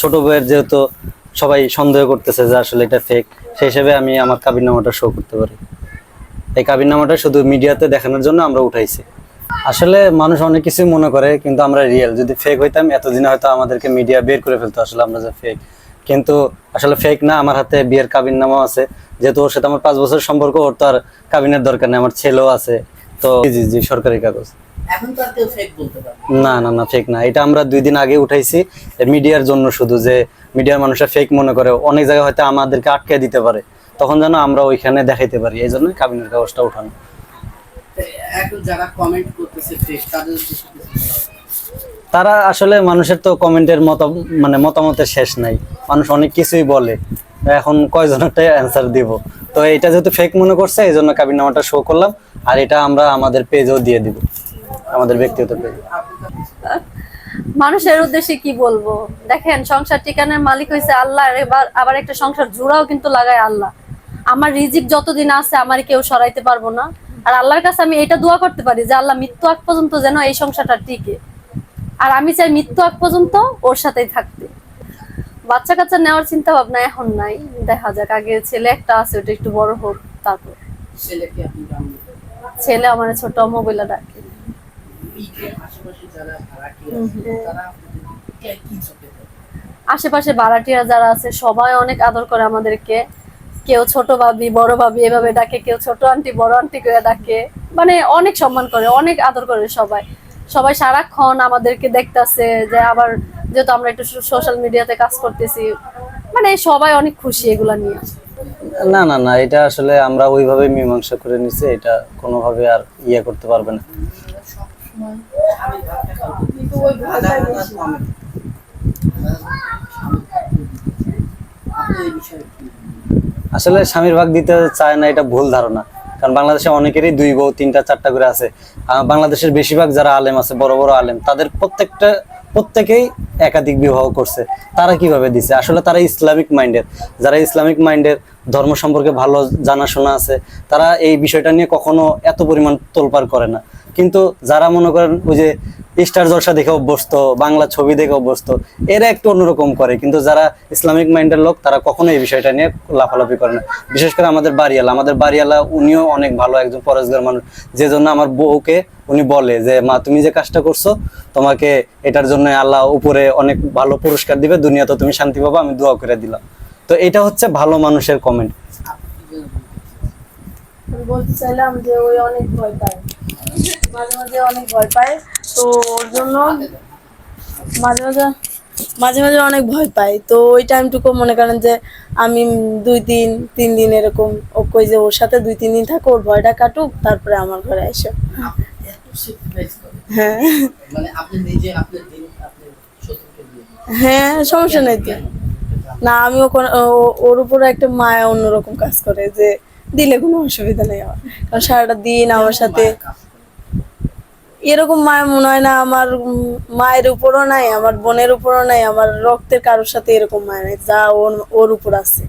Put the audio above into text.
ছোট বইয়ের যেহেতু সবাই সন্দেহ করতেছে যে আসলে এটা ফেক সেই হিসেবে আমি আমার কাবিননামাটা শো করতে পারি। এই কাবিননামাটা শুধু মিডিয়াতে দেখানোর জন্য আমরা উঠাইছি। আসলে মানুষ অনেক কিছু মনে করে, কিন্তু আমরা রিয়েল যদি ফেক হইতাম, এতদিনে হয়তো আমাদেরকে মিডিয়া বের করে ফেলতো আসলে আমরা যে ফেক কিন্তু আসলে ফেক না, আমার হাতে বিয়ের কাবিননামাও আছে। যেহেতু ওর সাথে আমার পাঁচ বছর সম্পর্ক, ওর তো আর কাবিনের দরকার নেই, আমার ছেলেও আছে। তো জি জি সরকারি কাগজ। না। না না ফেক না। এটা আমরা দুই দিন আগে উঠাইছি মিডিয়ার জন্য শুধু যে মিডিয়ার মানুষরা ফেক মনে করে। অনেক জায়গায় হয়তো আমাদেরকে আটকে দিতে পারে। তখন যেন আমরা ওইখানে দেখাইতে পারি। এই জন্য কাবিনের কাগজটা উঠানো। তারা আসলে মানুষের তো কমেন্টের মত মানে মতামতের শেষ নাই। মানুষ অনেক কিছুই বলে। এখন কয়জনেরটাই অ্যান্সার দিব? তো এটা যেহেতু ফেক মনে করছে এই জন্য কাবিননামাটা শো করলাম। আর এটা আমরা আমাদের পেজেও দিয়ে দিব। আমাদের ব্যক্তিগত পেজ মানুষের উদ্দেশ্যে কি বলব? দেখেন সংসার ঠিকানার মালিক হয়েছে আল্লাহ এবার আবার একটা সংসার জোড়াও কিন্তু লাগায় আল্লাহ। আমার রিজিক যতদিন আছে আমার কেউ সরাইতে পারব না। আর আল্লাহর কাছে আমি এটা দোয়া করতে পারি যে আল্লাহ মৃত্যু আগ পর্যন্ত যেন এই সংসারটা টিকে। আর আমি চাই মৃত্যু আগ পর্যন্ত ওর সাথেই থাকতে। বাচ্চা কাচ্চা নেওয়ার চিন্তা ভাবনা এখন নাই। দেখা যাক আগে ছেলে একটা আছে ওটা একটু বড় হোক তারপর। ছেলে আমার ছোট মোবাইলে ডাকে। আশেপাশে ভাড়াটিয়া যারা আছে সবাই অনেক আদর করে আমাদেরকে। কেউ ছোট ভাবি বড় ভাবি এভাবে ডাকে কেউ ছোট আন্টি বড় আন্টি করে ডাকে। মানে অনেক সম্মান করে অনেক আদর করে সবাই। সবাই সারাক্ষণ আমাদেরকে দেখতাছে যে আবার যেহেতু আমরা একটু সোশ্যাল মিডিয়াতে কাজ করতেছি মানে সবাই অনেক খুশি এগুলা নিয়ে। না না না এটা আসলে আমরা ওইভাবে মীমাংসা করে নিছি এটা কোনোভাবে আর ইয়ে করতে পারবে না। আসলে স্বামীর ভাগ দিতে চায় না, এটা ভুল ধারণা। কারণ বাংলাদেশে অনেকেরই দুই বউ, তিনটা, চারটা করে আছে। বাংলাদেশের বেশিরভাগ যারা আলেম আছে, বড় বড় আলেম, তাদের প্রত্যেকটা, প্রত্যেকেই একাধিক বিবাহ করছে। তারা কীভাবে দিছে? আসলে তারা ইসলামিক মাইন্ডের। যারা ইসলামিক মাইন্ডের, ধর্ম সম্পর্কে ভালো জানাশোনা আছে, তারা এই বিষয়টা নিয়ে কখনো এত পরিমাণ তোলপাড় করে না। কিন্তু যারা মনে করেন ওই যে স্টার জলসা দেখে অভ্যস্ত, বাংলা ছবি দেখে অভ্যস্ত, এরা একটু অন্যরকম করে। কিন্তু যারা ইসলামিক মাইন্ডের লোক, তারা কখনো এই বিষয়টা নিয়ে লাফালাফি করে না। বিশেষ করে আমাদের বাড়িওয়ালা। আমাদের বাড়িওয়ালা, উনিও অনেক ভালো একজন পরেশগার মানুষ। যে জন্য আমার বউকে উনি বলে যে, মা, তুমি যে কাজটা করছ, তোমাকে এটার জন্য আল্লাহ উপরে অনেক ভালো পুরস্কার দিবে, দুনিয়াতে তুমি শান্তি পাবা, আমি দোয়া করে দিলাম। তো এটা হচ্ছে ভালো মানুষের কমেন্ট বলতে চাইলাম যে, ওই অনেক ভয় পায়। মাঝে মাঝে অনেক ভয় পায় তো ওর জন্য মাঝে মাঝে মাঝে মাঝে অনেক ভয় পায় তো ওই টাইমটুকু মনে করেন যে আমি দুই দিন তিন দিন এরকম ও কই যে ওর সাথে দুই তিন দিন থাকো ওর ভয়টা কাটুক তারপরে আমার ঘরে এসো। হ্যাঁ মানে। হ্যাঁ সমস্যা নেই তো না আমিও কোনো- ও- ওর উপরে একটা মায়া অন্যরকম কাজ করে যে দিলে কোনো অসুবিধা নেই আমার কারণ সারাটা দিন আমার সাথে। এরকম মায়া মনে হয় না, আমার মায়ের উপরও নাই, আমার বোনের উপরও নাই, আমার রক্তের কারোর সাথে এরকম মায়া নাই, যা ওর ওর উপর আছে।